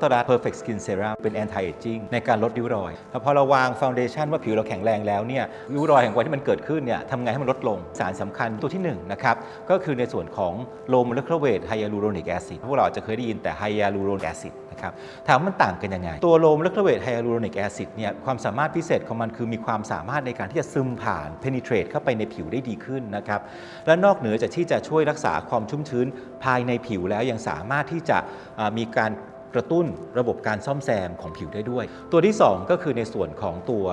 ตรา Perfect Skin Serum เป็น anti aging ในการลดริ้วรอยแล้วพอเราวางฟ u n เดชันว่าผิวเราแข็งแรงแล้วเนี่ยริ้วรอยแห่งวันที่มันเกิดขึ้นเนี่ยทำไงให้มันลดลง สารสำคัญตัวที่1นนะครับ ก็คือในส่วนของ low molecular weight hyaluronic acid พวกเราอาจจะเคยได้ยินแต่ hyaluronic acid นะครับถามว่ามันต่างกันยังไง ตัว low molecular weight hyaluronic acid เนี่ยความสามารถพิเศษของมันคือมีความสามารถในการที่จะซึมผ่าน penetrate เข้าไปในผิวได้ดีขึ้นนะครับและนอกเหนือจากที่จะช่วยรักษาความชุ่มชื้นภายในผิวแล้วยังสามารถที่จะมีการ กระตุ้นระบบการซ่อมแซมของผิวได้ด้วย ตัวที่ 2 ก็คือในส่วนของตัว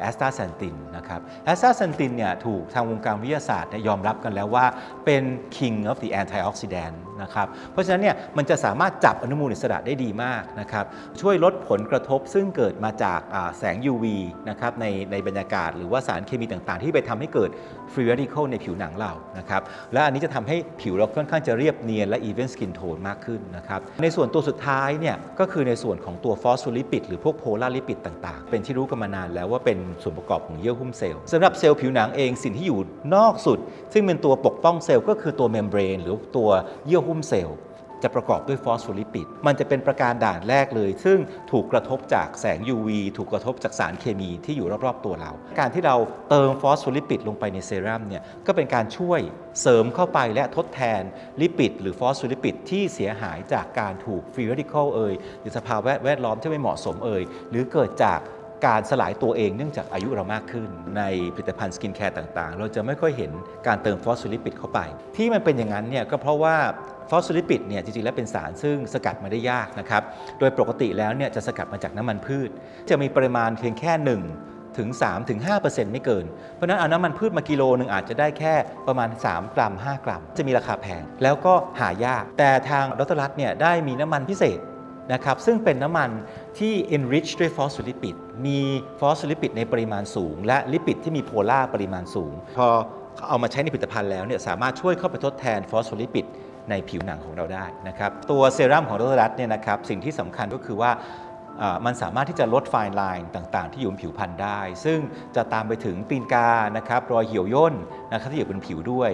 แอสตาเซนตินนะครับแอสตาเซนตินเนี่ยถูกทางวงการวิทยาศาสตร์ยอมรับกันแล้วว่าเป็น king of the antioxidant นะครับเพราะฉะนั้นเนี่ยมันจะสามารถจับอนุมูลอิสระได้ดีมากนะครับช่วยลดผลกระทบซึ่งเกิดมาจากแสง UV นะครับในในบรรยากาศ หรือว่าสารเคมีต่างๆ ที่ไปทำให้เกิด free radical ในผิวหนังเรานะครับและอันนี้จะทำให้ผิวเราค่อนข้างจะเรียบเนียนและ even skin tone มากขึ้นนะครับในส่วนตัวสุดท้ายเนี่ยก็คือในส่วนของตัวฟอสโฟลิปิดหรือพวกโพลาริปิดต่างๆ เป็นที่รู้กันมานานแล้วว่าเป็นส่วนประกอบของเยื่อหุ้มเซลล์สำหรับเซลล์ผิวหนังเองสิ่งที่อยู่นอกสุด ซึ่งเป็นตัวปกป้องเซลล์ก็คือตัวเมมเบรนหรือตัวเยื่อหุ้มเซลล์ จะประกอบด้วยฟอสโฟลิปิด มันจะเป็นประการด่านแรกเลย ซึ่งถูกกระทบจากแสง UV ถูกกระทบจากสารเคมีที่อยู่รอบๆตัวเรา การที่เราเติมฟอสโฟลิปิดลงไปในเซรั่มเนี่ยก็เป็นการช่วยเสริมเข้าไปและทดแทนลิปิด หรือฟอสโฟลิปิดที่เสียหายจากการถูกฟรีเรดิคอลเอ่ยหรือสภาวะแวดล้อมที่ไม่เหมาะสมเอ่ยหรือเกิดจากการสลายตัวเองเนื่องจากอายุเรามากขึ้น ในผลิตภัณฑ์สกินแคร์ต่างๆ เราจะไม่ค่อยเห็นการเติมฟอสโฟลิปิดเข้าไป ที่มันเป็นอย่างนั้นเนี่ยก็เพราะว่า อสโฟลิปิดเนี่ยจริงๆแล้วเป็นสารซึ่งสกัดมาได้ยากนะครับ โดยปกติแล้วเนี่ยจะสกัดมาจากน้ำมันพืช จะมีปริมาณเพียงแค่ 1 ถึง3ถึง5%ไม่เกิน เพราะฉะนั้นเอาน้ำมันพืชมากิโลหนึ่งอาจจะได้แค่ประมาณ 3 กรัม 5 กรัม จะมีราคาแพงแล้วก็หายาก แต่ทางดรรัตเนี่ยได้มีน้ำมันพิเศษนะครับซึ่งเป็นน้ำมันที่ enrich ด้วยฟอสโฟลิปิด มีฟอสโฟลิปิดในปริมาณสูง และลิปิดที่มีโพลาร์ปริมาณสูง พอเอามาใช้ในผลิตภัณฑ์แล้วเนี่ยสามารถช่วยเข้าไปทดแทนฟอสโฟลิปิด ในผิวหนังของเราได้นะครับตัวเซรั่มของดรรัตเนี่ยนะครับสิ่งที่สำคัญก็คือว่าอ่ามันสามารถที่จะลดไฟน์ไลน์ต่างๆ ที่อยู่บนผิวพรรณได้ ซึ่งจะตามไปถึงตีนกานะครับรอยเหี่ยวย่นนะครับที่อยู่บนผิวด้วย